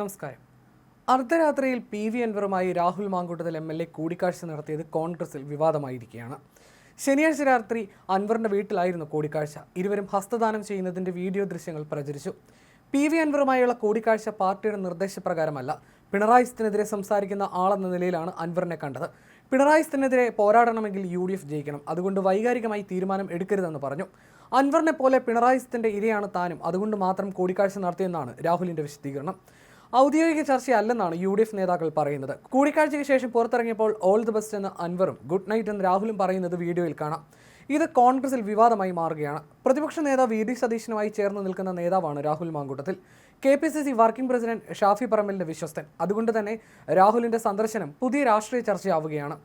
നമസ്കാരം. അർദ്ധരാത്രിയിൽ P V അൻവറുമായി Rahul Mamkootathil M L A കൂടിക്കാഴ്ച നടത്തിയത് കോൺഗ്രസിൽ വിവാദമായിരിക്കുകയാണ്. ശനിയാഴ്ച രാത്രി അൻവറിന്റെ വീട്ടിലായിരുന്നു കൂടിക്കാഴ്ച. ഇരുവരും ഹസ്തദാനം ചെയ്യുന്നതിന്റെ വീഡിയോ ദൃശ്യങ്ങൾ പ്രചരിച്ചു. പി വി അൻവറുമായുള്ള കൂടിക്കാഴ്ച പാർട്ടിയുടെ നിർദ്ദേശപ്രകാരമല്ല. പിണറായി സ്ഥിനെതിരെ സംസാരിക്കുന്ന ആളെന്ന നിലയിലാണ് അൻവറിനെ കണ്ടത്. പിണറായി സ്ഥിനെതിരെ പോരാടണമെങ്കിൽ യു ഡി എഫ് ജയിക്കണം. അതുകൊണ്ട് വൈകാരികമായി തീരുമാനം എടുക്കരുതെന്ന് പറഞ്ഞു. അൻവറിനെ പോലെ പിണറായി സ്ഥിന്റെ ഇരയാണ് താനും. അതുകൊണ്ട് മാത്രം കൂടിക്കാഴ്ച നടത്തിയെന്നാണ് രാഹുലിന്റെ വിശദീകരണം. ഔദ്യോഗിക ചർച്ചയല്ലെന്നാണ് യു ഡി എഫ് നേതാക്കൾ പറയുന്നത്. കൂടിക്കാഴ്ചയ്ക്ക് ശേഷം പുറത്തിറങ്ങിയപ്പോൾ ഓൾ ദി ബെസ്റ്റ് എന്ന് അൻവറും ഗുഡ് നൈറ്റ് എന്ന് രാഹുലും പറയുന്നത് വീഡിയോയിൽ കാണാം. ഇത് കോൺഗ്രസിൽ വിവാദമായി മാറുകയാണ്. പ്രതിപക്ഷ നേതാവ് വി ഡി സതീശനുമായി ചേർന്ന് നിൽക്കുന്ന നേതാവാണ് Rahul Mamkootathil. K P C C working president Shafi പറമ്പലിന്റെ വിശ്വസ്തൻ. അതുകൊണ്ട് തന്നെ രാഹുലിന്റെ സന്ദർശനം പുതിയ രാഷ്ട്രീയ ചർച്ചയാവുകയാണ്.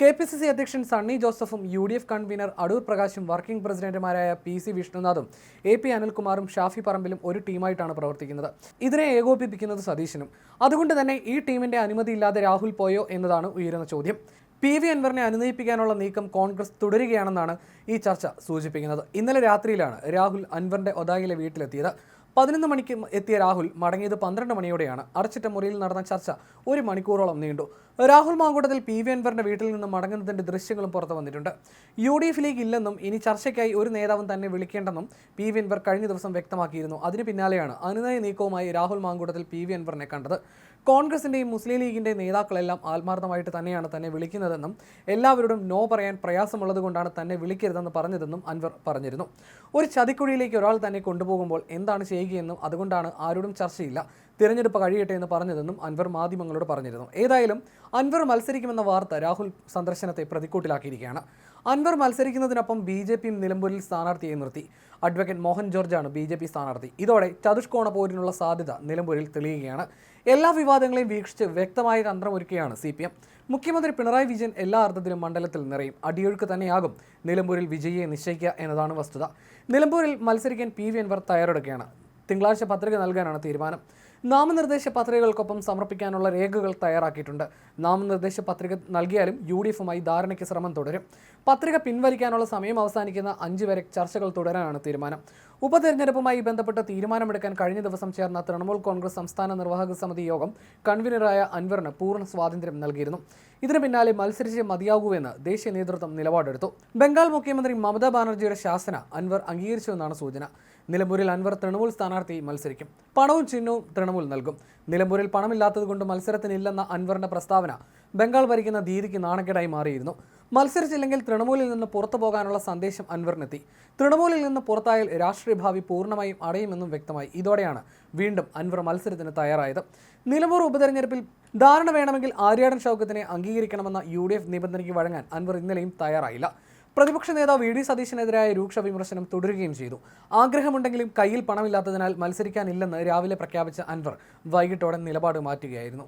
കെ പി സി സി അധ്യക്ഷൻ സണ്ണി ജോസഫും U D F convenor Adoor പ്രകാശും working പ്രസിഡന്റുമാരായ പി സി വിഷ്ണുനാഥും എ പി അനിൽകുമാറും ഷാഫി പറമ്പിലും ഒരു ടീമായിട്ടാണ് പ്രവർത്തിക്കുന്നത്. ഇതിനെ ഏകോപിപ്പിക്കുന്നത് സതീശനും. അതുകൊണ്ട് തന്നെ ഈ ടീമിന്റെ അനുമതിയില്ലാതെ രാഹുൽ പോയോ എന്നതാണ് ഉയരുന്ന ചോദ്യം. പി വി അൻവറിനെ അനുനയിപ്പിക്കാനുള്ള നീക്കം കോൺഗ്രസ് തുടരുകയാണെന്നാണ് ഈ ചർച്ച സൂചിപ്പിക്കുന്നത്. ഇന്നലെ രാത്രിയിലാണ് രാഹുൽ അൻവറിന്റെ ഒതായിലെ വീട്ടിലെത്തിയത്. പതിനൊന്ന് മണിക്ക് എത്തിയ രാഹുൽ മടങ്ങിയത് പന്ത്രണ്ട് മണിയോടെയാണ്. അടച്ചിട്ട മുറിയിൽ നടന്ന ചർച്ച ഒരു മണിക്കൂറോളം നീണ്ടു. രാഹുൽ മാങ്കൂട്ടത്തിൽ പി വി അൻവറിന്റെ വീട്ടിൽ നിന്ന് മടങ്ങുന്നതിന്റെ ദൃശ്യങ്ങളും പുറത്തു വന്നിട്ടുണ്ട്. യു ഡി എഫിലേക്ക് ഇല്ലെന്നും ഇനി ചർച്ചയ്ക്കായി ഒരു നേതാവും തന്നെ വിളിക്കേണ്ടെന്നും പി വി അൻവർ കഴിഞ്ഞ ദിവസം വ്യക്തമാക്കിയിരുന്നു. അതിന് പിന്നാലെയാണ് അനുനയ നീക്കവുമായി രാഹുൽ മാങ്കൂട്ടത്തിൽ പി വി അൻവറിനെ കണ്ടത്. കോൺഗ്രസിന്റെയും മുസ്ലിം ലീഗിന്റെ നേതാക്കളെല്ലാം ആത്മാർത്ഥമായിട്ട് തന്നെയാണ് തന്നെ വിളിക്കുന്നതെന്നും എല്ലാവരോടും നോ പറയാൻ പ്രയാസമുള്ളത് കൊണ്ടാണ് തന്നെ വിളിക്കരുതെന്ന് പറഞ്ഞതെന്നും അൻവർ പറഞ്ഞിരുന്നു. ഒരു ചതിക്കുഴിയിലേക്ക് ഒരാൾ തന്നെ കൊണ്ടുപോകുമ്പോൾ എന്താണ് ചെയ്യുകയെന്നും അതുകൊണ്ടാണ് ആരോടും ചർച്ചയില്ല. തിരഞ്ഞെടുപ്പ് കഴിയട്ടെ എന്ന് പറഞ്ഞതെന്നും അൻവർ മാധ്യമങ്ങളോട് പറഞ്ഞിരുന്നു. ഏതായാലും അൻവർ മത്സരിക്കുമെന്ന വാർത്ത രാഹുൽ സന്ദർശനത്തെ പ്രതിക്കൂട്ടിലാക്കിയിരിക്കുകയാണ്. അൻവർ മത്സരിക്കുന്നതിനൊപ്പം ബി ജെ പിയും നിലമ്പൂരിൽ സ്ഥാനാർത്ഥിയെ നിർത്തി. അഡ്വക്കേറ്റ് മോഹൻ ജോർജാണ് ബി ജെ പി സ്ഥാനാർത്ഥി. ഇതോടെ ചതുഷ്കോണ പോരിനുള്ള സാധ്യത നിലമ്പൂരിൽ തെളിയുകയാണ്. എല്ലാ വിവാദങ്ങളെയും വീക്ഷിച്ച് വ്യക്തമായ തന്ത്രമൊരുക്കുകയാണ് സി പി എം. മുഖ്യമന്ത്രി പിണറായി വിജയൻ എല്ലാ അർത്ഥത്തിലും മണ്ഡലത്തിൽ നിറയും. അടിയൊഴുക്ക് തന്നെയാകും നിലമ്പൂരിൽ വിജയിയെ നിശ്ചയിക്കുക എന്നതാണ് വസ്തുത. നിലമ്പൂരിൽ മത്സരിക്കാൻ പി വി അൻവർ തയ്യാറെടുക്കുകയാണ്. തിങ്കളാഴ്ച പത്രിക നൽകാനാണ് തീരുമാനം. നാമനിർദ്ദേശ പത്രികകൾക്കൊപ്പം സമർപ്പിക്കാനുള്ള രേഖകൾ തയ്യാറാക്കിയിട്ടുണ്ട്. നാമനിർദ്ദേശ പത്രിക നൽകിയാലും യു ഡി എഫുമായി ധാരണയ്ക്ക് ശ്രമം തുടരും. പത്രിക പിൻവലിക്കാനുള്ള സമയം അവസാനിക്കുന്ന അഞ്ച് വരെ ചർച്ചകൾ തുടരാനാണ് തീരുമാനം. ഉപതെരഞ്ഞെടുപ്പുമായി ബന്ധപ്പെട്ട് തീരുമാനമെടുക്കാൻ കഴിഞ്ഞ ദിവസം ചേർന്ന തൃണമൂൽ കോൺഗ്രസ് സംസ്ഥാന നിർവാഹക സമിതി യോഗം കൺവീനറായ അൻവറിന് പൂർണ സ്വാതന്ത്ര്യം നൽകിയിരുന്നു. ഇതിനു പിന്നാലെ മത്സരിച്ച് മതിയാകൂവെന്ന് ദേശീയ നേതൃത്വം നിലപാടെടുത്തു. ബംഗാൾ മുഖ്യമന്ത്രി മമതാ ബാനർജിയുടെ ശാസന അൻവർ അംഗീകരിച്ചുവെന്നാണ് സൂചന. നിലമ്പൂരിൽ അൻവർ തൃണമൂൽ സ്ഥാനാർത്ഥി മത്സരിക്കും. പണവും ചിഹ്നവും തൃണമൂൽ നൽകും. നിലമ്പൂരിൽ പണമില്ലാത്തതുകൊണ്ട് മത്സരത്തിനില്ലെന്ന അൻവറിന്റെ പ്രസ്താവന ബംഗാൾ ഭരിക്കുന്ന ദീദിക്ക് നാണക്കേടായി മാറിയിരുന്നു. മത്സരിച്ചില്ലെങ്കിൽ തൃണമൂലിൽ നിന്ന് പുറത്തു പോകാനുള്ള സന്ദേശം അൻവറിനെത്തി. തൃണമൂലിൽ നിന്ന് പുറത്തായാൽ രാഷ്ട്രീയ ഭാവി പൂർണമായും അടയുമെന്നും വ്യക്തമായി. ഇതോടെയാണ് വീണ്ടും അൻവർ മത്സരത്തിന് തയ്യാറായത്. നിലമ്പൂർ ഉപതെരഞ്ഞെടുപ്പിൽ ധാരണ വേണമെങ്കിൽ ആര്യാടൻ ഷൗക്കത്തിനെ അംഗീകരിക്കണമെന്ന യു നിബന്ധനയ്ക്ക് വഴങ്ങാൻ അൻവർ ഇന്നലെയും തയ്യാറായില്ല. പ്രതിപക്ഷ നേതാവ് വി ഡി സതീശനെതിരായ രൂക്ഷ വിമർശനം തുടരുകയും ചെയ്തു. ആഗ്രഹമുണ്ടെങ്കിലും കയ്യിൽ പണമില്ലാത്തതിനാൽ മത്സരിക്കാനില്ലെന്ന് രാവിലെ പ്രഖ്യാപിച്ച അൻവർ വൈകിട്ടോടെ നിലപാട് മാറ്റുകയായിരുന്നു.